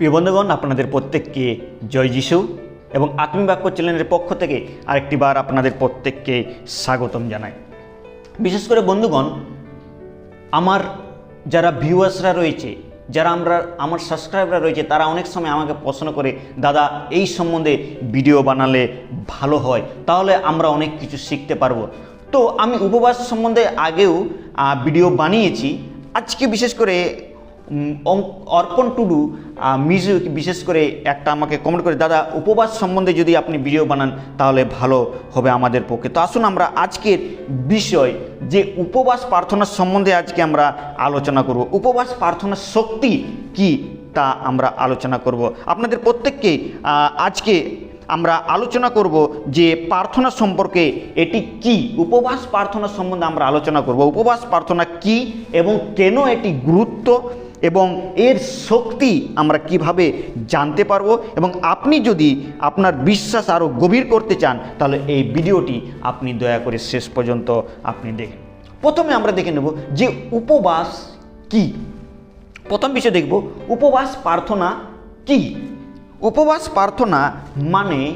প্রিয় বন্ধুগণ, আপনাদের প্রত্যেককে জয় যিশু এবং আত্মীয় বাক্য চ্যানেলের পক্ষ থেকে আরেকটি বার আপনাদের প্রত্যেককে স্বাগতম জানাই। বিশেষ করে বন্ধুগণ, আমার যারা ভিউয়ার্সরা রয়েছে, যারা আমরা, আমার সাবস্ক্রাইবাররা রয়েছে, তারা অনেক সময় আমাকে প্রশ্ন করে, দাদা, এই সম্বন্ধে ভিডিও বানালে ভালো হয়, তাহলে আমরা অনেক কিছু শিখতে পারব। তো আমি উপবাস সম্বন্ধে আগেও ভিডিও বানিয়েছি। আজকে বিশেষ করে অর্পণ টুডু মিজু বিশেষ করে একটা আমাকে কমেন্ট করে, দাদা, উপবাস সম্বন্ধে যদি আপনি ভিডিও বানান, তাহলে ভালো হবে আমাদের পক্ষে। তো আসুন আমরা আজকের বিষয়, যে উপবাস প্রার্থনার সম্বন্ধে আজকে আমরা আলোচনা করব। উপবাস প্রার্থনার শক্তি কি তা আমরা আলোচনা করব। আপনাদের প্রত্যেককে আজকে আমরা আলোচনা করব যে প্রার্থনা সম্পর্কে এটি কি। উপবাস প্রার্থনা সম্বন্ধে আমরা আলোচনা করব। উপবাস প্রার্থনা কি এবং কেন এটি গুরুত্ব? এবং এর শক্তি আমরা কীভাবে জানতে পারব? এবং আপনি যদি আপনার বিশ্বাস আরও গভীর করতে চান, তাহলে এই ভিডিওটি আপনি দয়া করে শেষ পর্যন্ত আপনি দেখেন। প্রথমে আমরা দেখে নেব যে উপবাস কি। প্রথম বিষয় দেখব, উপবাস প্রার্থনা কি? উপবাস প্রার্থনা মানে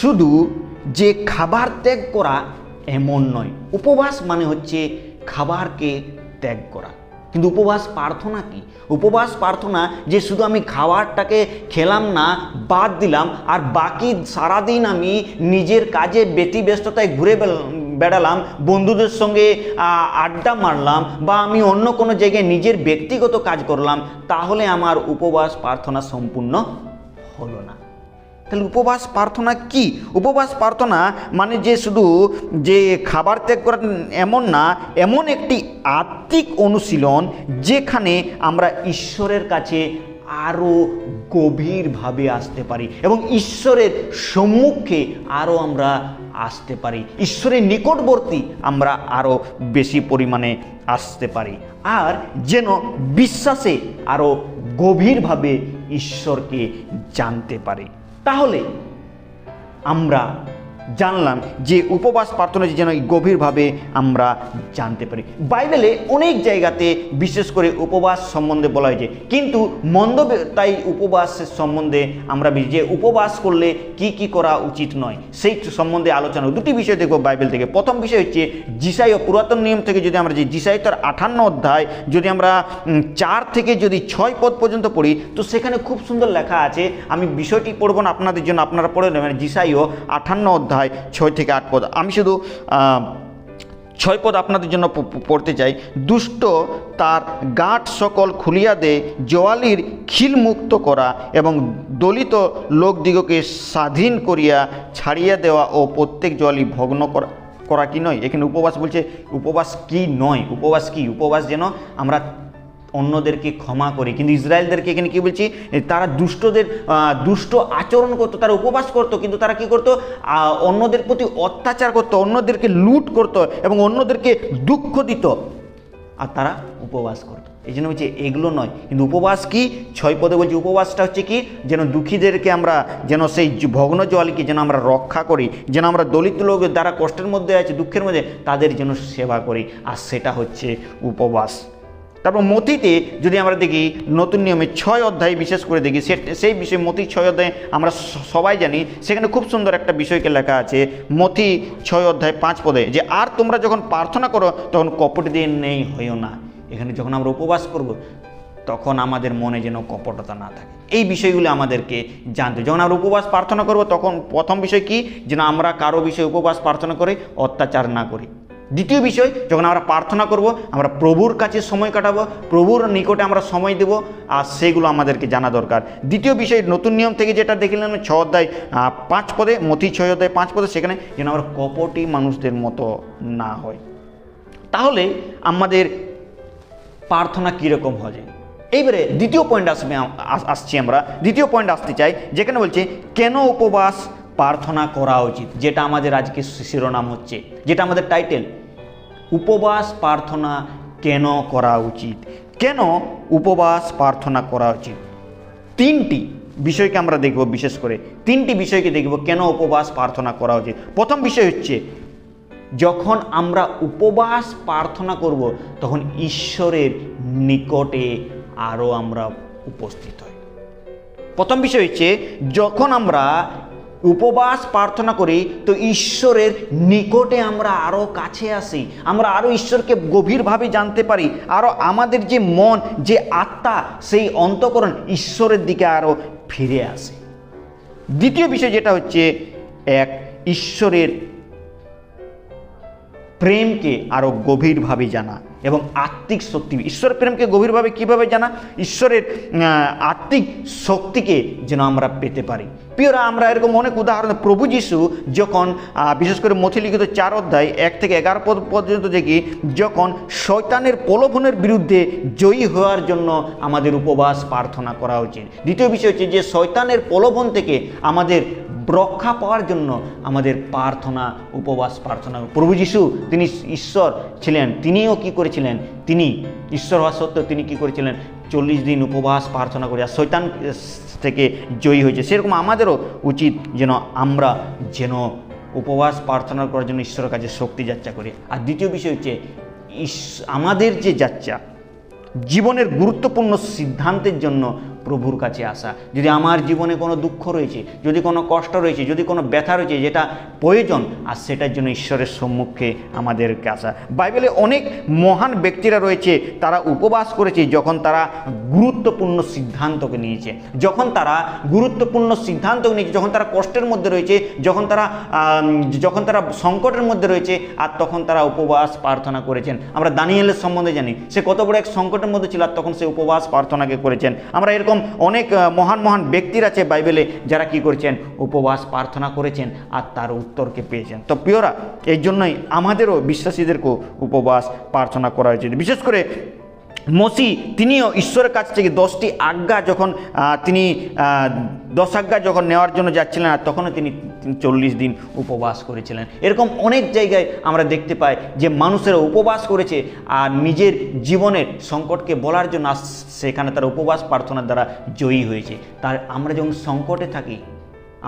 শুধু যে খাবার ত্যাগ করা এমন নয়। উপবাস মানে হচ্ছে খাবারকে ত্যাগ করা। কিন্তু উপবাস প্রার্থনা কি? উপবাস প্রার্থনা যে শুধু আমি খাবারটাকে খেলাম না, বাদ দিলাম, আর বাকি সারাদিন আমি নিজের কাজে ব্যতিব্যস্ততায় ঘুরে বেড়ালাম, বন্ধুদের সঙ্গে আড্ডা মারলাম, বা আমি অন্য কোনো জায়গায় নিজের ব্যক্তিগত কাজ করলাম, তাহলে আমার উপবাস প্রার্থনা সম্পূর্ণ হলো না। তাহলে উপবাস প্রার্থনা কি? উপবাস প্রার্থনা মানে যে শুধু যে খাবার ত্যাগ করা এমন না, এমন একটি আত্মিক অনুশীলন যেখানে আমরা ঈশ্বরের কাছে আরও গভীরভাবে আসতে পারি এবং ঈশ্বরের সম্মুখে আরও আমরা আসতে পারি। ঈশ্বরের নিকটবর্তী আমরা আরও বেশি পরিমাণে আসতে পারি। আর যেন বিশ্বাসে আরও গভীরভাবে ঈশ্বরকে জানতে পারি। তাহলে আমরা জানলাম যে উপবাস প্রার্থনা যেন গভীরভাবে আমরা জানতে পারি। বাইবেলে অনেক জায়গাতে বিশেষ করে উপবাস সম্বন্ধে বলা হয়েছে। কিন্তু মন্দ তাই উপবাসের সম্বন্ধে আমরা যে উপবাস করলে কি কি করা উচিত নয়, সেই সম্বন্ধে আলোচনা দুটি বিষয় দেখব বাইবেল থেকে। প্রথম বিষয় হচ্ছে জিসাই ও পুরাতন নিয়ম থেকে যদি আমরা যে জিসাই তার আঠান্ন অধ্যায় যদি আমরা চার থেকে যদি ছয় পদ পর্যন্ত পড়ি, তো সেখানে খুব সুন্দর লেখা আছে। আমি বিষয়টি পড়ব না, আপনাদের জন্য আপনারা পড়ে নেবেন। জিসাইও আঠান্ন অধ্যায়। ছয় থেকে আট পদ। আমি শুধু ছয় পদ আপনাদের জন্য পড়তে চাই। দুষ্ট তার গাঁট সকল খুলিয়া দে, জোয়ালির খিল মুক্ত করা এবং দলিত লোকদিগকে স্বাধীন করিয়া ছাড়িয়া দেওয়া ও প্রত্যেক জোয়ালি ভগ্ন করা করা কি নয়? এখানে উপবাস বলছে, উপবাস কি নয়? উপবাস কি? উপবাস যেন আমরা অন্যদেরকে ক্ষমা করি। কিন্তু ইসরায়েলদেরকে এখানে কি বলছি? তারা দুষ্টদের দুষ্ট আচরণ করতো, তারা উপবাস করতো, কিন্তু তারা কি করতো? অন্যদের প্রতি অত্যাচার করতো, অন্যদেরকে লুট করতো এবং অন্যদেরকে দুঃখ দিত। আর তারা উপবাস করতো। এই জন্য বলছি, এগুলো নয়। কিন্তু উপবাস কি? ছয় পদে বলছি, উপবাসটা হচ্ছে কি? যেন দুঃখীদেরকে আমরা, যেন সেই ভগ্ন জলকে যেন আমরা রক্ষা করি, যেন আমরা দলিত লোক যারা কষ্টের মধ্যে আছে, দুঃখের মধ্যে, তাদের যেন সেবা করি। আর সেটা হচ্ছে উপবাস। তারপর মতিতে যদি আমরা দেখি, নতুন নিয়মে ছয় অধ্যায় বিশেষ করে দেখি, সে সেই বিষয়ে মতি ছয় অধ্যায় আমরা সবাই জানি। সেখানে খুব সুন্দর একটা বিষয়কে লেখা আছে, মতি ছয় অধ্যায় পাঁচ পদে যে, আর তোমরা যখন প্রার্থনা করো, তখন কপট দিয়ে নেই, হইও না। এখানে যখন আমরা উপবাস করব, তখন আমাদের মনে যেন কপটতা না থাকে। এই বিষয়গুলো আমাদেরকে জানতে যখন আমরা উপবাস প্রার্থনা করব, তখন প্রথম বিষয় কি? যেন আমরা কারও বিষয়ে উপবাস প্রার্থনা করে, অত্যাচার না করি। দ্বিতীয় বিষয়, যখন আমরা প্রার্থনা করব, আমরা প্রভুর কাছে সময় কাটাবো, প্রভুর নিকটে আমরা সময় দেব, আর সেগুলো আমাদেরকে জানা দরকার। দ্বিতীয় বিষয়, নতুন নিয়ম থেকে যেটা দেখলাম ছ অধ্যায় পাঁচ পদে, মতি ছয় অধ্যায়, পাঁচ পদে সেখানে যেন আমরা কপটি মানুষদের মতো না হয়। তাহলে আমাদের প্রার্থনা কীরকম হবে? এইবারে দ্বিতীয় পয়েন্ট আসবে আস- আসছি আমরা। দ্বিতীয় পয়েন্ট আসতে চাই, যেখানে বলছে, কেন উপবাস প্রার্থনা করা উচিত? যেটা আমাদের আজকে শিরোনাম হচ্ছে। যেটা আমাদের টাইটেল উপবাস প্রার্থনা কেন করা উচিত? কেন উপবাস প্রার্থনা করা উচিত? তিনটি বিষয়কে আমরা দেখব বিশেষ করে। তিনটি বিষয়কে দেখব কেন উপবাস প্রার্থনা করা উচিত? প্রথম বিষয় হচ্ছে, যখন আমরা উপবাস প্রার্থনা করব, তখন ঈশ্বরের নিকটে আরও আমরা উপস্থিত হই। প্রথম বিষয় হচ্ছে, যখন আমরা উপবাস প্রার্থনা করি, তো ঈশ্বরের নিকটে আমরা আরও কাছে আসি, আমরা আরও ঈশ্বরকে গভীরভাবে জানতে পারি আরও আমাদের যে মন, যে আত্মা, সেই অন্তকরণ ঈশ্বরের দিকে আরও ফিরে আসে। দ্বিতীয় বিষয় যেটা হচ্ছে, এক, ঈশ্বরের প্রেমকে আরও গভীরভাবে জানা এবং আত্মিক শক্তি। ঈশ্বর প্রেমকে গভীরভাবে কীভাবে জানা? ঈশ্বরের আত্মিক শক্তিকে যেন আমরা পেতে পারি। প্রিয়রা, আমরা এরকম অনেক উদাহরণ। প্রভু যিশু যখন বিশেষ করে মথিলিখিত চার অধ্যায় এক থেকে এগারো পদ পর্যন্ত দেখি, যখন শয়তানের প্রলোভনের বিরুদ্ধে জয়ী হওয়ার জন্য আমাদের উপবাস প্রার্থনা করা উচিত। দ্বিতীয় বিষয় হচ্ছে যে শয়তানের প্রলোভন থেকে আমাদের রক্ষা পাওয়ার জন্য আমাদের প্রার্থনা, উপবাস, প্রার্থনা। প্রভু যিশু, তিনি ঈশ্বর ছিলেন, তিনিও কি করেছিলেন? তিনি ঈশ্বর হওয়া সত্ত্বেও তিনি কি করেছিলেন? চল্লিশ দিন উপবাস, প্রার্থনা করে আর শৈতান থেকে জয়ী হয়েছে। সেরকম আমাদেরও উচিত যেন আমরা যেন উপবাস, প্রার্থনা করার জন্য ঈশ্বরের কাছে শক্তি যাত্রা করি। আর দ্বিতীয় বিষয় হচ্ছে আমাদের যে যাত্রা, জীবনের গুরুত্বপূর্ণ সিদ্ধান্তের জন্য প্রভুর কাছে আসা। যদি আমার জীবনে কোনো দুঃখ রয়েছে, যদি কোনো কষ্ট রয়েছে, যদি কোনো ব্যথা রয়েছে, যেটা প্রয়োজন, আর সেটার জন্য ঈশ্বরের সম্মুখে আমাদেরকে আসা। বাইবেলে অনেক মহান ব্যক্তিরা রয়েছে, তারা উপবাস করেছে যখন তারা গুরুত্বপূর্ণ সিদ্ধান্তকে নিয়েছে। যখন তারা গুরুত্বপূর্ণ সিদ্ধান্ত নিয়েছে, যখন তারা কষ্টের মধ্যে রয়েছে, যখন তারা যখন তারা সংকটের মধ্যে রয়েছে, আর তখন তারা উপবাস প্রার্থনা করেছেন। আমরা দানিয়েলের সম্বন্ধে জানি, সে কত বড় এক সংকটের মধ্যে ছিল, আর তখন সে উপবাস প্রার্থনাকে করেছেন। আমরা এরকম অনেক মহান মহান ব্যক্তির আছে বাইবেলে যারা কি করেছেন? উপবাস, প্রার্থনা করেছেন আর তার উত্তরকে পেয়েছেন। তো প্রিয়রা, এই জন্যই আমাদেরও বিশ্বাসীদেরকেও উপবাস, প্রার্থনা করা উচিত বিশেষ করে মসি তিনিও ঈশ্বরের কাছ থেকে দশটি আজ্ঞা যখন তিনি দশ আজ্ঞা যখন নেওয়ার জন্য যাচ্ছিলেন, আর তখনও তিনি চল্লিশ দিন উপবাস করেছিলেন। এরকম অনেক জায়গায় আমরা দেখতে পাই যে মানুষেরা উপবাস করেছে আর নিজের জীবনের সংকটকে বলার জন্য সেখানে তারা উপবাস প্রার্থনার দ্বারা জয়ী হয়েছে। তার, আমরা যখন সংকটে থাকি,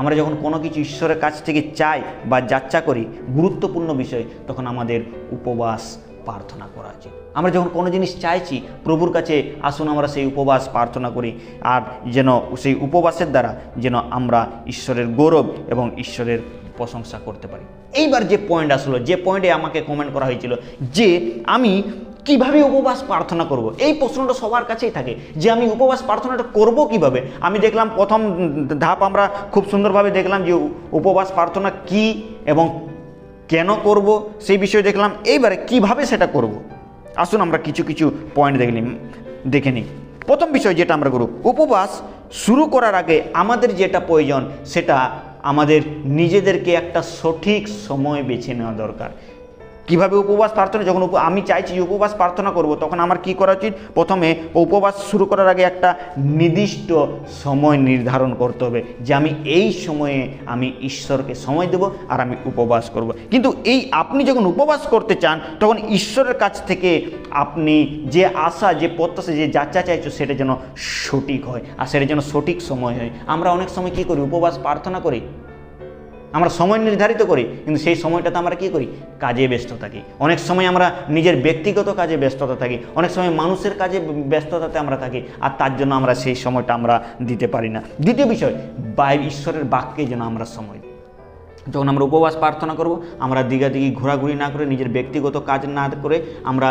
আমরা যখন কোনো কিছু ঈশ্বরের কাছ থেকে চাই বা যাচ্চা করি, গুরুত্বপূর্ণ বিষয়, তখন আমাদের উপবাস প্রার্থনা করা উচিত আমরা যখন কোনো জিনিস চাইছি, প্রভুর কাছে আসুন আমরা সেই উপবাস প্রার্থনা করি। আর যেন সেই উপবাসের দ্বারা যেন আমরা ঈশ্বরের গৌরব এবং ঈশ্বরের প্রশংসা করতে পারি। এইবার যে পয়েন্ট আসলো, যে পয়েন্টে আমাকে কমেন্ট করা হয়েছিল যে আমি কীভাবে উপবাস প্রার্থনা করব? এই প্রশ্নটা সবার কাছেই থাকে যে আমি উপবাস প্রার্থনাটা করব কীভাবে? আমি দেখলাম প্রথম ধাপ আমরা খুব সুন্দরভাবে দেখলাম যে উপবাস প্রার্থনা কি এবং কেন করব? সেই বিষয়ে দেখলাম, এইবারে কীভাবে সেটা করব? আসুন আমরা কিছু কিছু পয়েন্ট দেখে নিই। দেখে নিই। প্রথম বিষয় যেটা আমরা করব, উপবাস শুরু করার আগে আমাদের যেটা প্রয়োজন, সেটা আমাদের নিজেদেরকে একটা সঠিক সময় বেছে নেওয়া দরকার। কীভাবে উপবাস প্রার্থনা, যখন আমি চাইছি যে উপবাস প্রার্থনা করব, তখন আমার কি করা উচিত? প্রথমে উপবাস শুরু করার আগে একটা নির্দিষ্ট সময় নির্ধারণ করতে হবে যে আমি এই সময়ে আমি ঈশ্বরকে সময় দেব আর আমি উপবাস করব। কিন্তু এই আপনি যখন উপবাস করতে চান, তখন ঈশ্বরের কাছ থেকে আপনি যে আশা, যে প্রত্যাশা, যে যাচ্চা চাইছো, সেটা যেন সঠিক হয় আর সেটা যেন সঠিক সময় হয়। আমরা অনেক সময় কী করি? উপবাস প্রার্থনা করি। আমরা সময় নির্ধারিত করি, কিন্তু সেই সময়টাতে আমরা কি করি? কাজে ব্যস্ত থাকি। অনেক সময় আমরা নিজের ব্যক্তিগত কাজে ব্যস্ততা থাকি। অনেক সময় মানুষের কাজে ব্যস্ততাতে আমরা থাকি, আর তার জন্য আমরা সেই সময়টা আমরা দিতে পারি না। দ্বিতীয় বিষয় ঈশ্বরের বাক্যে যেন আমরা সময় দিই। যখন আমরা উপবাস প্রার্থনা করব, আমরা দিঘাদিঘি ঘোরাঘুরি না করে নিজের ব্যক্তিগত কাজ না করে আমরা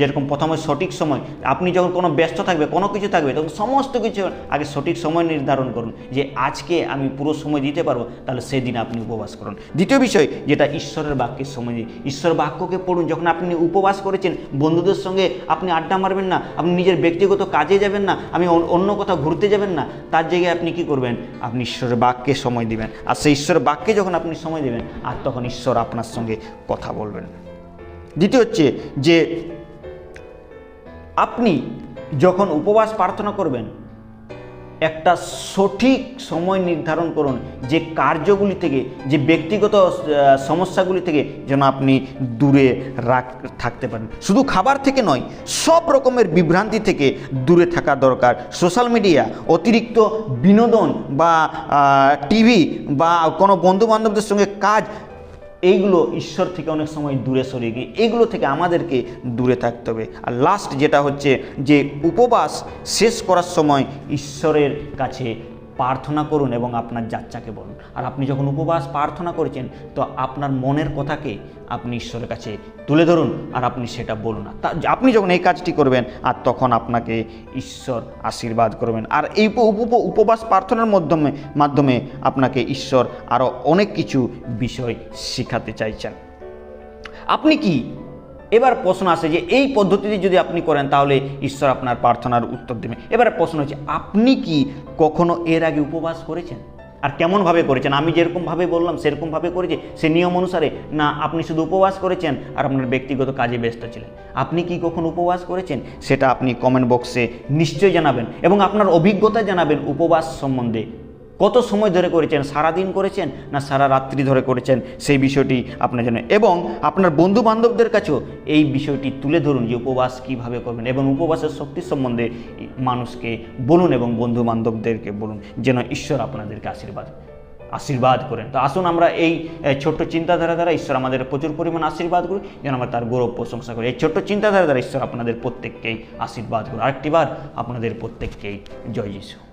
যেরকম প্রথমে সঠিক সময়, আপনি যখন কোনো ব্যস্ত থাকবে, কোনো কিছু থাকবে, তখন সমস্ত কিছু আগে সঠিক সময় নির্ধারণ করুন যে আজকে আমি পুরো সময় দিতে পারব, তাহলে সেদিন আপনি উপবাস করুন। দ্বিতীয় বিষয়, যেটা ঈশ্বরের বাক্যের সময় ঈশ্বর বাক্যকে পড়ুন, যখন আপনি উপবাস করেছেন, বন্ধুদের সঙ্গে আপনি আড্ডা মারবেন না, আপনি নিজের ব্যক্তিগত কাজে যাবেন না আমি অন্য কোথাও ঘুরতে যাবেন না, তার জায়গায় আপনি কি করবেন? আপনি ঈশ্বরের বাক্যে সময় দিবেন। আর সেই ঈশ্বরের বাক্যে যখন আপনি সময় দেবেন, আর তখন ঈশ্বর আপনার সঙ্গে কথা বলবেন। দ্বিতীয় হচ্ছে যে, আপনি যখন উপবাস প্রার্থনা করবেন একটা সঠিক সময় নির্ধারণ করুন যে কার্যগুলি থেকে, যে ব্যক্তিগত সমস্যাগুলি থেকে যেন আপনি দূরে রাখ, থাকতে পারেন। শুধু খাবার থেকে নয়, সব রকমের বিভ্রান্তি থেকে দূরে থাকা দরকার। সোশ্যাল মিডিয়া, অতিরিক্ত বিনোদন বা টিভি বা কোনো বন্ধু বান্ধবদের সঙ্গে কাজ এইগুলো ঈশ্বর থেকে অনেক সময় দূরে সরে গিয়ে এইগুলো থেকে আমাদেরকে দূরে থাকতে হবে। আর লাস্ট যেটা হচ্ছে যে উপবাস শেষ করার সময় ঈশ্বরের কাছে প্রার্থনা করুন এবং আপনার যাচ্চাকে বলুন। আর আপনি যখন উপবাস প্রার্থনা করেছেন, তো আপনার মনের কথাকে আপনি ঈশ্বরের কাছে তুলে ধরুন আর আপনি সেটা বলুন তা আপনি যখন এই কাজটি করবেন, আর তখন আপনাকে ঈশ্বর আশীর্বাদ করবেন। আর এই উপ- উপ- উপবাস প্রার্থনার মাধ্যমে মাধ্যমে আপনাকে ঈশ্বর আরও অনেক কিছু বিষয় শেখাতে চাইছেন। আপনি কি এবার প্রশ্ন আসে যে এই পদ্ধতিতে যদি আপনি করেন, তাহলে ঈশ্বর আপনার প্রার্থনার উত্তর দেবে। এবার প্রশ্ন হচ্ছে, আপনি কি কখনো এর আগে উপবাস করেছেন? আর কেমনভাবে করেছেন? আমি যেরকমভাবে বললাম, সেরকমভাবে করেছে। সে নিয়ম অনুসারে, না, আপনি শুধু উপবাস করেছেন আর আপনার ব্যক্তিগত কাজে ব্যস্ত ছিলেন। আপনি কি কখন উপবাস করেছেন? সেটা আপনি কমেন্ট বক্সে নিশ্চয়ই জানাবেন এবং আপনার অভিজ্ঞতা জানাবেন উপবাস সম্বন্ধে। কত সময় ধরে করেছেন? সারা দিন করেছেন না সারা রাত্রি ধরে করেছেন? সেই বিষয়টি আপনার জন্য। এবং আপনার বন্ধু বান্ধবদের কাছেও এই বিষয়টি তুলে ধরুন যে উপবাস কীভাবে করবেন এবং উপবাসের শক্তি সম্বন্ধে মানুষকে বলুন এবং বন্ধু বান্ধবদেরকে বলুন যেন ঈশ্বর আপনাদেরকে আশীর্বাদ আশীর্বাদ করেন। তো আসুন আমরা এই ছোট্ট চিন্তাধারা দ্বারা ঈশ্বর আমাদের প্রচুর পরিমাণ আশীর্বাদ করি, যেন আমরা তার গৌরব প্রশংসা করি। এই ছোট্ট চিন্তাধারা দ্বারা ঈশ্বর আপনাদের প্রত্যেককেই আশীর্বাদ করুন। আরেকটিবার আপনাদের প্রত্যেককেই জয় যিশু।